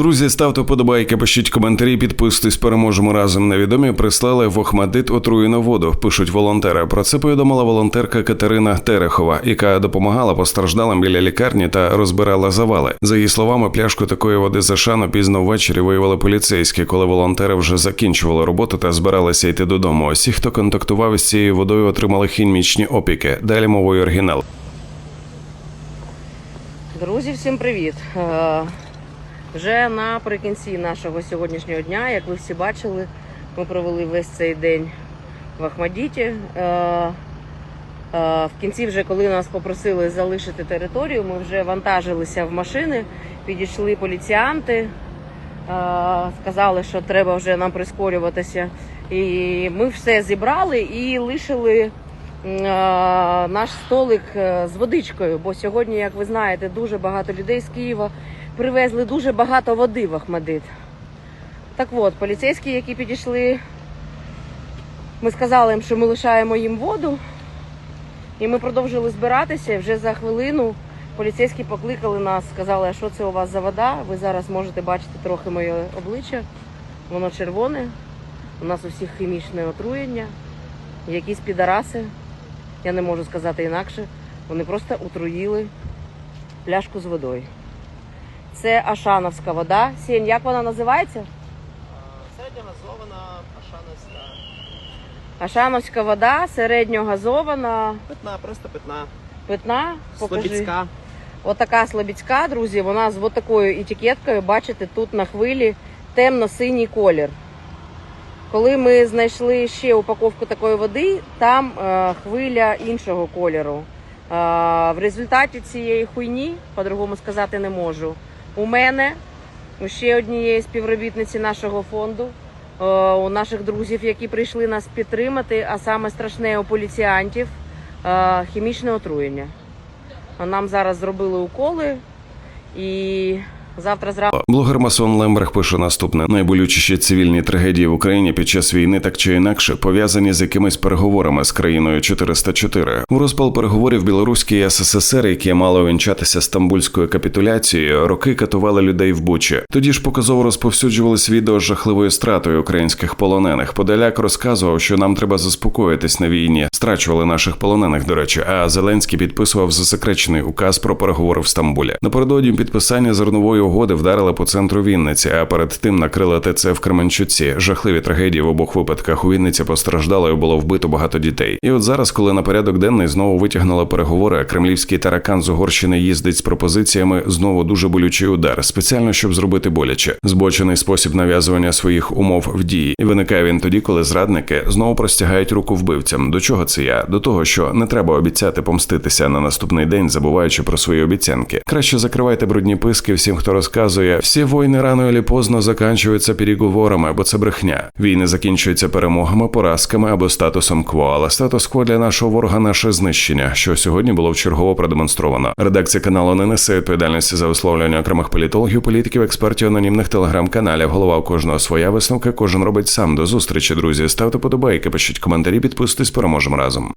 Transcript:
Друзі, ставте подобайки, пишіть коментарі, підписуйтесь, переможемо разом. Невідомі прислали в Охмадит отруєну воду. Пишуть волонтери. Про це повідомила волонтерка Катерина Терехова, яка допомагала постраждалим біля лікарні та розбирала завали. За її словами, пляшку такої води за шану пізно ввечері виявили поліцейські, коли волонтери вже закінчували роботу та збиралися йти додому. Усі, хто контактував із цією водою, отримали хімічні опіки. Далі мовою оригінал. Друзі, всім привіт! Вже наприкінці нашого сьогоднішнього дня, як ви всі бачили, ми провели весь цей день в Ахмадіті. Е, е, В кінці, вже коли нас попросили залишити територію, ми вже вантажилися в машини, підійшли поліціянти, е, сказали, що треба вже нам прискорюватися. І ми все зібрали і лишили наш столик з водичкою. Бо сьогодні, як ви знаєте, дуже багато людей з Києва привезли дуже багато води в Ахмадит. Так от, поліцейські, які підійшли, ми сказали їм, що ми лишаємо їм воду. І ми продовжили збиратися. Вже за хвилину поліцейські покликали нас, сказали, а що це у вас за вода? Ви зараз можете бачити трохи моє обличчя. Воно червоне. У нас у всіх хімічне отруєння. Якісь підараси, я не можу сказати інакше. Вони просто отруїли пляшку з водою. Це Ашановська вода. Сінь, як вона називається? Середньогазована ашановська. Ашановська вода, середньогазована, Питна, просто питна. питна. Покажи. Слобідська. Отака слобідська, друзі, вона з такою етикеткою, бачите, тут на хвилі темно-синій колір. Коли ми знайшли ще упаковку такої води, там е, хвиля іншого кольору. Е, в результаті цієї хуйні, по-другому сказати не можу, у мене, у ще однієї співробітниці нашого фонду, е, у наших друзів, які прийшли нас підтримати, а саме страшне у поліціянтів, е, хімічне отруєння. Нам зараз зробили уколи і завтра зранку. Блогер Масон Лембрех пише наступне: найболючіші цивільні трагедії в Україні під час війни так чи інакше пов'язані з якимись переговорами з країною 404. У розпал переговорів Білоруській СССР, які мали увінчатися стамбульською капітуляцією, роки катували людей в Бучі. Тоді ж показово розповсюджувались відео з жахливою стратою українських полонених. Подаляк розказував, що нам треба заспокоїтись на війні. Страчували наших полонених, до речі. А Зеленський підписував засекречений указ про переговори в Стамбулі. Напередодні підписання зернової угоди вдарили по центру Вінниці, а перед тим накрили ТЦ в Кременчуці. Жахливі трагедії в обох випадках. У Вінниці постраждало і було вбито багато дітей. І от зараз, коли на порядок денний знову витягнули переговори, а кремлівський таракан з Угорщини їздить з пропозиціями. Знову дуже болючий удар, спеціально щоб зробити боляче. Збочений спосіб нав'язування своїх умов в дії. І виникає він тоді, коли зрадники знову простягають руку вбивцям. До чого це я? До того, що не треба обіцяти помститися на наступний день, забуваючи про свої обіцянки. Краще закривайте брудні писки всім, хто розказує, всі війни рано чи поздно закінчуються переговорами, бо це брехня. Війни закінчуються перемогами, поразками або статусом кво. Але статус-кво для нашого ворога наше знищення, що сьогодні було вчергово продемонстровано. Редакція каналу не несе відповідальності за висловлювання окремих політологів, політиків, експертів, анонімних телеграм-каналів. Голова у кожного своя висновка, кожен робить сам. До зустрічі, друзі. Ставте подобайки, пишіть коментарі, підписуйтесь, переможемо разом.